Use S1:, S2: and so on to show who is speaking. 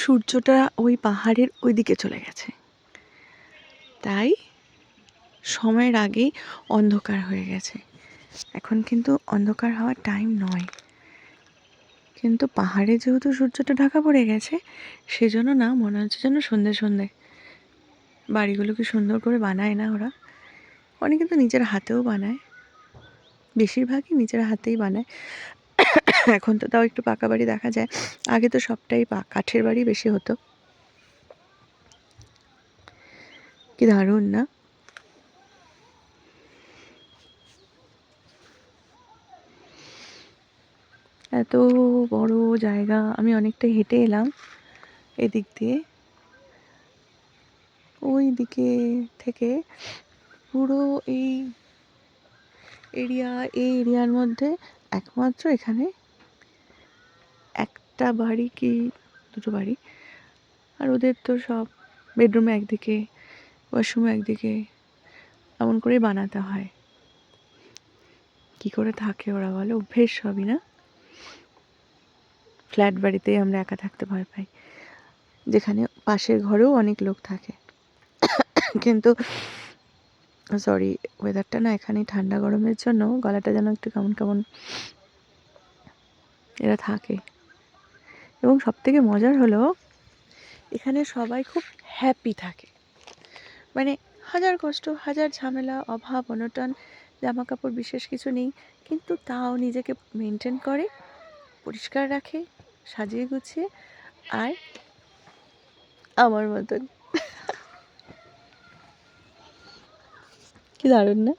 S1: সূর্যটা ওই পাহাড়ের ওই দিকে চলে গেছে। তাই সময়ের আগেই অন্ধকার হয়ে গেছে। এখন কিন্তু অন্ধকার হওয়ার টাইম নয়। কিন্তু পাহাড়ে যেহেতু সূর্যটা ঢাকা পড়ে গেছে, সেজন্য না, মনে হচ্ছে যেন সন্ধে সন্ধে। বাড়িগুলোকে সুন্দর করে বানায় না ওরা। অনেকে তো নিজের হাতেও বানায়। বেশিরভাগই নিজের হাতেই বানায়। এখন তো তাও একটু পাকা বাড়ি দেখা যায়। আগে তো সবটাই কাঠের বাড়ি বেশি হতো। কি দারুণ, না? এত বড় জায়গা, আমি অনেকটা হেঁটে এলাম এদিক দিয়ে। ওই দিকে থেকে পুরো এই এরিয়া, এই এরিয়ার মধ্যে একমাত্র এখানে একটা বাড়ি কি দুটো বাড়ি? আর ওদের তো সব বেডরুমে একদিকে ওয়াশরুমে একদিকে এমন করে বানাতে হয়। কি করে থাকে ওরা বলে? অভ্যেস সবই না? ফ্ল্যাট বাড়িতেই আমরা একা থাকতে ভয় পাই। যেখানে পাশের ঘরেও অনেক লোক থাকে। কিন্তু সরি ওয়েদারটা না এখানে ঠান্ডা গরমের জন্য গলাটা যেন একটু কেমন কেমন এরা থাকে। এবং সব থেকে মজার হলো, এখানে সবাই খুব হ্যাপি থাকে। মানে হাজার কষ্ট, হাজার ঝামেলা, অভাব, অনটন জামা কাপড় বিশেষ কিছু নেই, কিন্তু তাও নিজেকে মেনটেন করে, পরিষ্কার রাখে, সাজিয়ে গুছিয়ে, আর আমার মতন কি দারুণ না